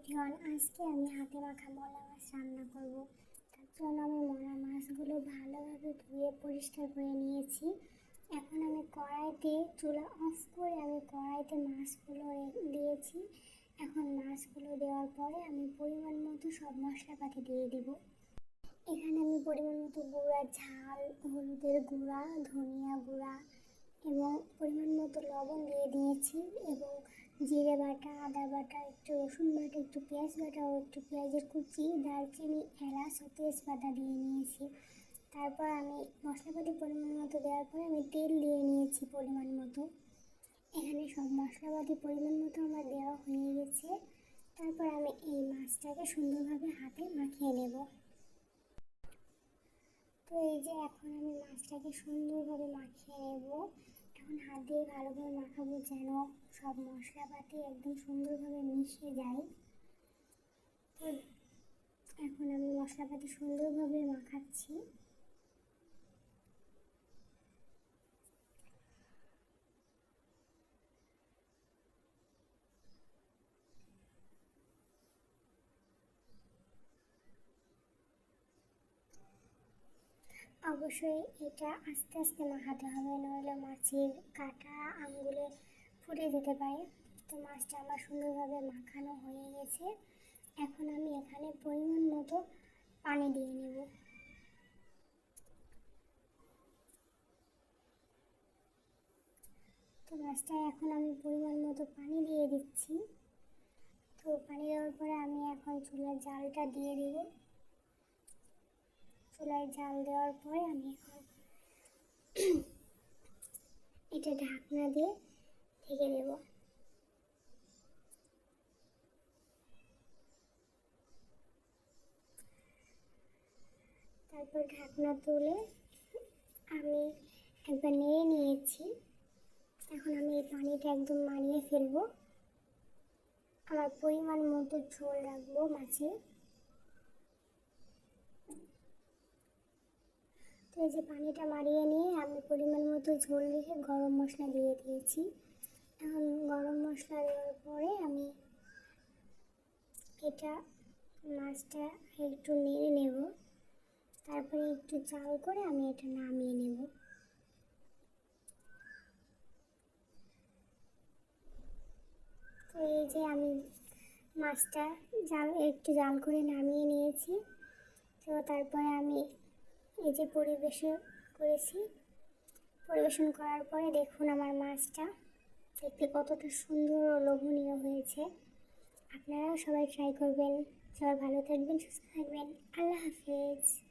Everyone আজকে আমি হাতে মাখা মলা মাছ রান্না করব। তার জন্য আমি মলা মাছগুলো ভালোভাবে ধুয়ে পরিষ্কার করে নিয়েছি। এখন আমি কড়াইতে চুলা অফ করে আমি কড়াইতে মাছগুলো দিয়েছি। এখন মাছগুলো দেওয়ার পরে আমি পরিমাণ মতো সব মশলাপাতি দিয়ে দিব। এখানে আমি পরিমাণ মতো গুঁড়া, ঝাল, হলুদের গুঁড়া, ধনিয়া গুঁড়া এবং পরিমাণ মতো লবণ দিয়ে দিয়েছি এবং জিরে বাটা, আদা বাটা, একটু রসুন বাটা, একটু পেঁয়াজ বাটা ও একটু পেঁয়াজের কুচি, দারচিনি, এলাচ ও তেজপাতা দিয়ে নিয়েছি। তারপর আমি মশলাপাতি পরিমাণ মতো দেওয়ার পরে আমি তেল দিয়ে নিয়েছি পরিমাণ মতো। এখানে সব মশলাপাতি পরিমাণ মতো আমার দেওয়া হয়ে গেছে। তারপর আমি এই মাছটাকে সুন্দরভাবে হাতে মাখিয়ে নেব। তো এই যে এখন আমি মাছটাকে সুন্দরভাবে মাখিয়ে নেব। এখন হাত দিয়ে ভালোভাবে মাখাবো যেন সব মশলাপাতি একদম সুন্দরভাবে মিশে যায়। তো এখন আমি মশলাপাতি সুন্দরভাবে মাখাচ্ছি। অবশ্যই এটা আস্তে আস্তে মাখাতে হবে, নইলে মাছের কাটা আঙ্গুলে ফুটে যেতে পারে। তো মাছটা আমার সুন্দরভাবে মাখানো হয়ে গেছে। এখন আমি এখানে পরিমাণ মতো পানি দিয়ে নেব। তো মাছটায় এখন আমি পরিমাণ মতো পানি দিয়ে দিচ্ছি। তো পানি দেওয়ার পরে আমি এখন চুলার জালটা দিয়ে দেবো। চুলায় জাল দেওয়ার পরে আমি এটা ঢাকনা দিয়ে ঢেকে দেব। তারপর ঢাকনা তুলে আমি একবার নেড়ে নিয়েছি। এখন আমি এই পানিটা একদম মারিয়ে ফেলব। আমার পরিমাণ মতো ঝোল রাখব মাছের। এই যে পানিটা মারিয়ে নিয়ে আমি পরিমাণ মতো ঝোল রেখে গরম মশলা দিয়ে দিয়েছি। এখন গরম মশলা দেওয়ার পরে আমি এটা মাছটা একটু নেড়ে নেব। তারপরে একটু জাল করে আমি এটা নামিয়ে নেব। তো এই যে আমি মাছটা জাল, একটু জাল করে নামিয়ে নিয়েছি। তো তারপরে আমি এই যে পরিবেশন করেছি। পরিবেশন করার পরে দেখুন আমার মাছটা দেখতে কতটা সুন্দর ও লোভনীয় হয়েছে। আপনারাও সবাই ট্রাই করবেন। সবাই ভালো থাকবেন, সুস্থ থাকবেন। আল্লাহ হাফেজ।